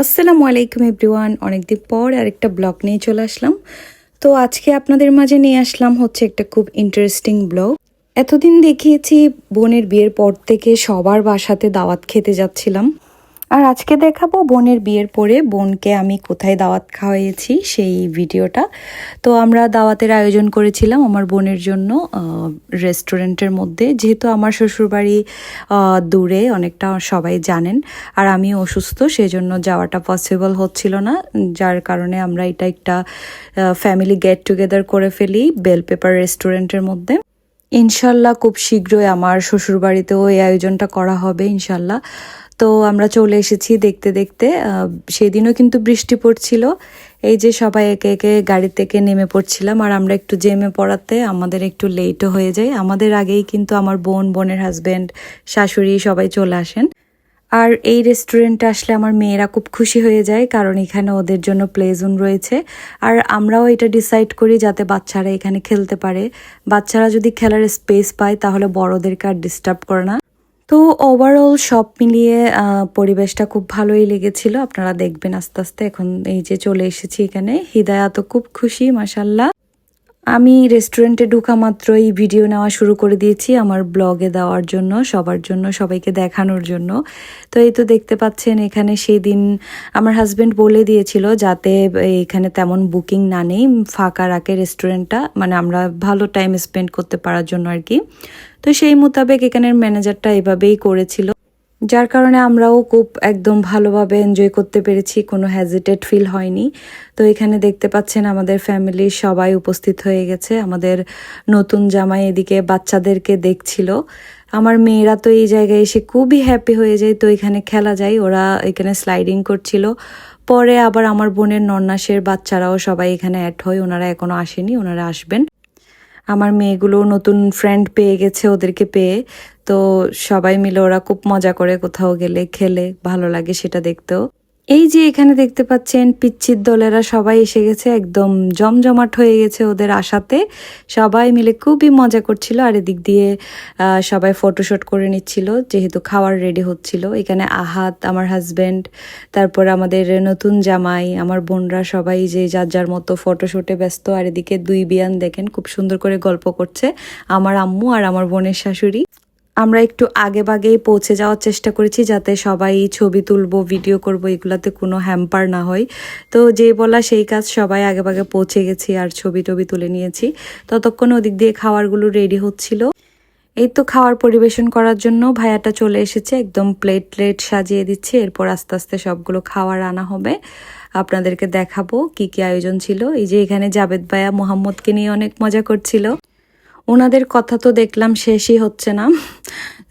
আসসালামু আলাইকুম এভরিওয়ান, অনেকদিন পর আরেকটা ব্লগ নিয়ে চলে আসলাম। তো আজকে আপনাদের মাঝে নিয়ে আসলাম হচ্ছে একটা খুব ইন্টারেস্টিং ব্লগ। এতদিন দেখিয়েছি, বোনের বিয়ের পর থেকে সবার বাসাতে দাওয়াত খেতে যাচ্ছিলাম। আর আজকে দেখাবো বোনের বিয়ের পরে বোনকে আমি কোথায় দাওয়াত খাওয়াইয়েছি সেই ভিডিওটা। তো আমরা দাওয়াতের আয়োজন করেছিলাম আমার বোনের জন্য রেস্টুরেন্টের মধ্যে। যেহেতু আমার শ্বশুরবাড়ি দূরে, অনেকটা সবাই জানেন। আর আমি অসুস্থ, সেজন্য যাওয়াটা পসিবল হচ্ছিল না। যার কারণে আমরা এটা একটা ফ্যামিলি গেট টুগেদার করে ফেলি বেল পেপার রেস্টুরেন্টের মধ্যে। ইনশাল্লাহ খুব শীঘ্রই আমার শ্বশুরবাড়িতেও এই আয়োজনটা করা হবে, ইনশাল্লাহ। তো আমরা চলে এসেছি দেখতে দেখতে। সেদিনও কিন্তু বৃষ্টি পড়ছিল। এই যে সবাই একে একে গাড়ি থেকে নেমে পড়ছিলাম। আর আমরা একটু জেমে পড়াতে আমাদের একটু লেটও হয়ে যায়। আমাদের আগেই কিন্তু আমার বোন, বোনের হাজব্যান্ড শাশুড়ি সবাই চলে আসেন। আর এই রেস্টুরেন্টে আসলে আমার মেয়েরা খুব খুশি হয়ে যায়, কারণ এখানে ওদের জন্য প্লে জোন রয়েছে। আর আমরাও এটা ডিসাইড করি যাতে বাচ্চারা এখানে খেলতে পারে। বাচ্চারা যদি খেলার স্পেস পায়, তাহলে বড়দেরকে আর ডিস্টার্ব করে না। তো ওভারঅল সব মিলিয়ে পরিবেশটা খুব ভালোই লেগেছিল। আপনারা দেখবেন আস্তে আস্তে এখন এই যে চলে এসেছি এখানে। হৃদয়া তো খুব খুশি মাসাল্লাহ আমি রেস্টুরেন্টে ঢুকা মাত্র এই ভিডিও নেওয়া শুরু করে দিয়েছি আমার ব্লগে দেওয়ার জন্য, সবার জন্য, সবাইকে দেখানোর জন্য। তো এই তো দেখতে পাচ্ছেন এখানে সেই দিন আমার হাজব্যান্ড বলে দিয়েছিল যাতে এখানে তেমন বুকিং না নেই, ফাঁকা রাখে রেস্টুরেন্টটা মানে আমরা ভালো টাইম স্পেন্ড করতে পারার জন্য আর কি। তো সেই মোতাবেক এখানের ম্যানেজারটা এভাবেই করেছিল। যার কারণে আমরাও খুব একদম ভালোভাবে এনজয় করতে পেরেছি, কোনো হ্যাজিটেড ফিল হয়নি। তো এখানে দেখতে পাচ্ছেন আমাদের ফ্যামিলির সবাই উপস্থিত হয়ে গেছে। আমাদের নতুন জামাই এদিকে বাচ্চাদেরকে দেখছিল। আমার মেয়েরা তো এই জায়গায় এসে খুবই হ্যাপি হয়ে যায়। তো এখানে খেলা যায়, ওরা এখানে স্লাইডিং করছিল। পরে আবার আমার বোনের নন্নাসের বাচ্চারাও সবাই এখানে অ্যাড হয়। ওনারা এখনও আসেনি, ওনারা আসবেন। আমার মেয়েগুলো নতুন ফ্রেন্ড পেয়ে গেছে ওদেরকে পেয়ে। তো সবাই মিলে ওরা খুব মজা করে কোথাও গেলে, খেলে, ভালো লাগে সেটা দেখতেও। এই যে এখানে দেখতে পাচ্ছেন, পিচ্ছির দলেরা সবাই এসে গেছে, একদম জমজমাট হয়ে গেছে ওদের আশাতে। সবাই মিলে খুবই মজা করছিল আর এদিক দিয়ে সবাই ফটোশুট করে নিচ্ছিল, যেহেতু খাওয়ার রেডি হচ্ছিল। এখানে আহাত, আমার হাজবেন্ড তারপর আমাদের নতুন জামাই, আমার বোনরা সবাই যে যার যার মতো ফটোশুটে ব্যস্ত। আর এদিকে দুই বিয়ান দেখেন, খুব সুন্দর করে গল্প করছে, আমার আম্মু আর আমার বোনের শাশুড়ি। আমরা একটু আগে বাগেই পৌঁছে যাওয়ার চেষ্টা করেছি যাতে সবাই ছবি তুলবো ভিডিও করব, এগুলাতে কোনো হ্যাম্পার না হয়। তো যে বলা সেই কাজ সবাই আগে বাগে পৌঁছে গেছি আর ছবি টবি তুলে নিয়েছি। ততক্ষণ ওদিক দিয়ে খাওয়ারগুলো রেডি হচ্ছিল। এই তো খাওয়ার পরিবেশন করার জন্য ভাইয়াটা চলে এসেছে, একদম প্লেট প্লেট সাজিয়ে দিচ্ছে। এরপর আস্তে আস্তে সবগুলো খাওয়ার আনা হবে। আপনাদেরকে দেখাবো কি কি আয়োজন ছিল। এই যে এখানে জাবেদ ভাইয়া মোহাম্মদকে নিয়ে অনেক মজা করছিল। ওনাদের কথা তো দেখলাম শেষই হচ্ছে না।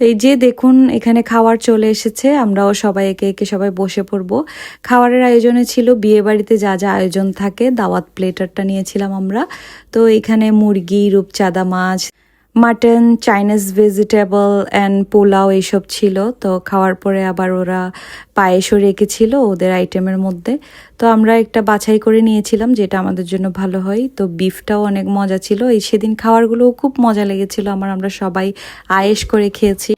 এই যে দেখুন, এখানে খাওয়ার চলে এসেছে, আমরাও সবাই একে একে সবাই বসে পড়ব। খাওয়ারের আয়োজনে ছিল বিয়ে বাড়িতে যা যা আয়োজন থাকে, দাওয়াত প্লেটারটা নিয়েছিলাম আমরা। তো এখানে মুরগি, রূপচাঁদা মাছ mutton, Chinese vegetable and pulao এইসব ছিল। তো খাওয়ার পরে আবার ওরা পায়েসও রেখেছিল ওদের আইটেমের মধ্যে। তো আমরা একটা বাছাই করে নিয়েছিলাম যেটা আমাদের জন্য ভালো হয়। তো বিফটাও অনেক মজা ছিল। এই সেদিন খাওয়ারগুলোও খুব মজা লেগেছিল। আমার আমরা সবাই আয়েস করে খেয়েছি।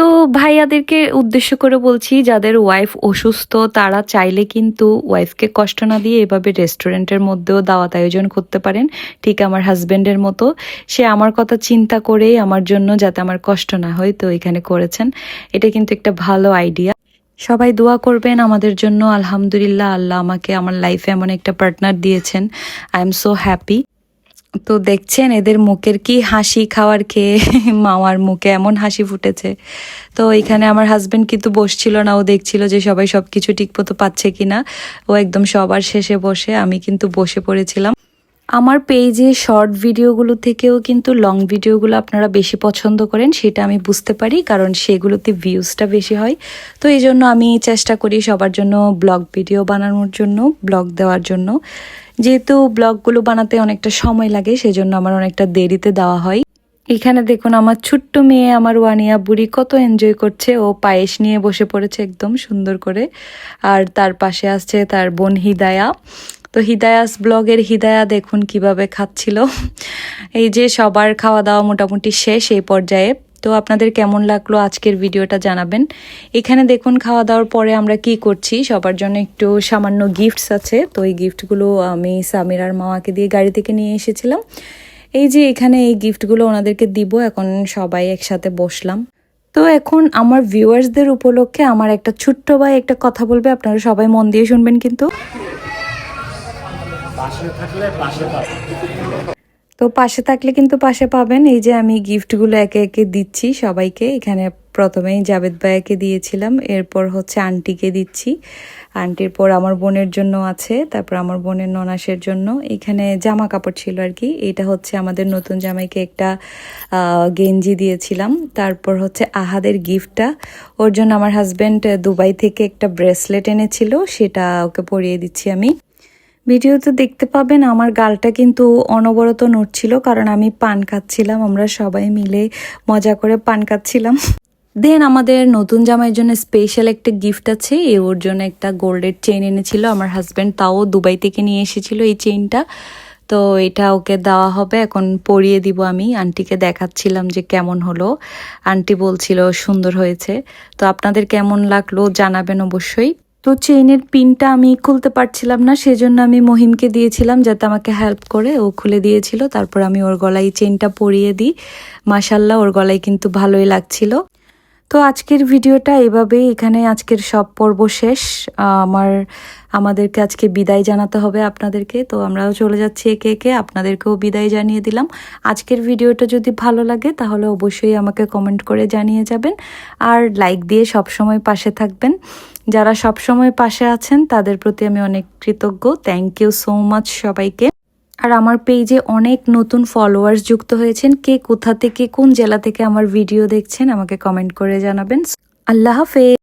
তো ভাইয়াদেরকে উদ্দেশ্য করে বলছি, যাদের ওয়াইফ অসুস্থ, তারা চাইলে কিন্তু ওয়াইফকে কষ্ট না দিয়ে এভাবে রেস্টুরেন্টের মধ্যেও দাওয়াত আয়োজন করতে পারেন। ঠিক আমার হাজবেন্ডের মতো। সে আমার কথা চিন্তা করেই আমার জন্য যাতে আমার কষ্ট না হয় তো এখানে করেছেন। এটা কিন্তু একটা ভালো আইডিয়া সবাই দোয়া করবেন আমাদের জন্য। আলহামদুলিল্লাহ, আল্লাহ আমাকে আমার লাইফে এমন একটা পার্টনার দিয়েছেন। আই এম সো হ্যাপি তো দেখছেন এদের মুখের কি হাসি খাওয়ার খেয়ে মামার মুখে এমন হাসি ফুটেছে। তো এখানে আমার হাজবেন্ড কিন্তু বসছিল না, ও দেখছিল যে সবাই সবকিছু ঠিক মতো পাচ্ছে কিনা। ও একদম সবার শেষে বসে, আমি কিন্তু বসে পড়েছিলাম। আমার পেজে শর্ট ভিডিওগুলো থেকেও কিন্তু লং ভিডিওগুলো আপনারা বেশি পছন্দ করেন, সেটা আমি বুঝতে পারি, কারণ সেগুলোতে ভিউজটা বেশি হয়। তো এই জন্য আমি চেষ্টা করি সবার জন্য ব্লগ ভিডিও বানানোর জন্য ব্লগ দেওয়ার জন্য। যেহেতু ব্লগগুলো বানাতে অনেকটা সময় লাগে, সেজন্য আমার অনেকটা দেরিতে দেওয়া হয়। এখানে দেখুন, আমার ছোট্ট মেয়ে, আমার ওয়ানিয়া বুড়ি কত এনজয় করছে। ও পায়েস নিয়ে বসে পড়েছে একদম সুন্দর করে। আর তার পাশে আসছে তার বোন হিদায়া। তো হিদায়াস ব্লগের হিদায়া দেখুন কীভাবে খাচ্ছিল। এই যে সবার খাওয়া দাওয়া মোটামুটি শেষ এই পর্যায়ে। তো আপনাদের কেমন লাগল আজকের ভিডিওটা জানাবেন। এখানে দেখুন খাওয়া দাওয়ার পরে আমরা কি করছি, সবার জন্য একটু সামান্য গিফটস আছে। তো এই গিফটগুলো আমি সামিরার মামাকে দিয়ে গাড়ি থেকে নিয়ে এসেছিলাম। এই যে এখানে এই গিফটগুলো ওনাদেরকে দিব, এখন সবাই একসাথে বসলাম। তো এখন আমার ভিউয়ার্সদের উপলক্ষে আমার একটা ছোট্ট ভাই একটা কথা বলবে, আপনারা সবাই মন দিয়ে শুনবেন কিন্তু। পাশে থাকলে পাশে পাবে তো পাশে থাকলে কিন্তু পাশে পাবেন। এই যে আমি গিফটগুলো একে একে দিচ্ছি সবাইকে। এখানে প্রথমেই জাবেদ ভাইয়াকে দিয়েছিলাম। এরপর হচ্ছে আন্টিকে দিচ্ছি। আন্টির পর আমার বোনের জন্য আছে। তারপর আমার বোনের ননাসের জন্য। এখানে জামা কাপড় ছিল আর কি। এটা হচ্ছে আমাদের নতুন জামাইকে একটা গেঞ্জি দিয়েছিলাম। তারপর হচ্ছে আহাদের গিফটটা। ওর জন্য আমার হাজব্যান্ড দুবাই থেকে একটা ব্রেসলেট এনেছিল। সেটা ওকে পরিয়ে দিচ্ছি আমি। ভিডিওতে দেখতে পাবেন, আমার গালটা কিন্তু অনবরত নড়ছিল কারণ আমি পান খাচ্ছিলাম, আমরা সবাই মিলে মজা করে পান খাচ্ছিলাম। দেন আমাদের নতুন জামাইয়ের জন্য স্পেশাল একটা গিফট আছে, এ ওর জন্য একটা গোল্ডের চেইন এনেছিল, আমার হাজব্যান্ড তাও দুবাই থেকে নিয়ে এসেছিল এই চেইনটা তো এটা ওকে দেওয়া হবে, এখন পরিয়ে দিব আমি, আন্টিকে দেখাচ্ছিলাম যে কেমন হলো। আন্টি বলছিল সুন্দর হয়েছে, তো আপনাদের কেমন লাগল জানাবেন অবশ্যই। তো চেইনের পিনটা আমি খুলতে পারছিলাম না, সেজন্য আমি মহিমকে দিয়েছিলাম যাতে আমাকে হেল্প করে। ও খুলে দিয়েছিল, তারপর আমি ওর গলায় চেইনটা পরিয়ে দিই। মাসাল্লাহ ওর গলায় কিন্তু ভালোই লাগছিল। তো আজকের ভিডিওটা এভাবেই, এখানে আজকের সব পর্ব শেষ। আমার, আমাদেরকে আজকে বিদায় জানাতে হবে আপনাদেরকে। তো আমরাও চলে যাচ্ছি একে একে, আপনাদেরকেও বিদায় জানিয়ে দিলাম। আজকের ভিডিওটা যদি ভালো লাগে, তাহলে অবশ্যই আমাকে কমেন্ট করে জানিয়ে যাবেন। আর লাইক দিয়ে সব সময় পাশে থাকবেন। যারা সবসময় পাশে আছেন, তাদের প্রতি আমি অনেক কৃতজ্ঞ। থ্যাংক ইউ সো মাচ সবাইকে। আর আমার পেজে অনেক নতুন ফলোয়ার্স যুক্ত হয়েছেন। কে কোথা থেকে, কোন জেলা থেকে আমার ভিডিও দেখছেন, আমাকে কমেন্ট করে জানাবেন। আল্লাহ হাফেজ।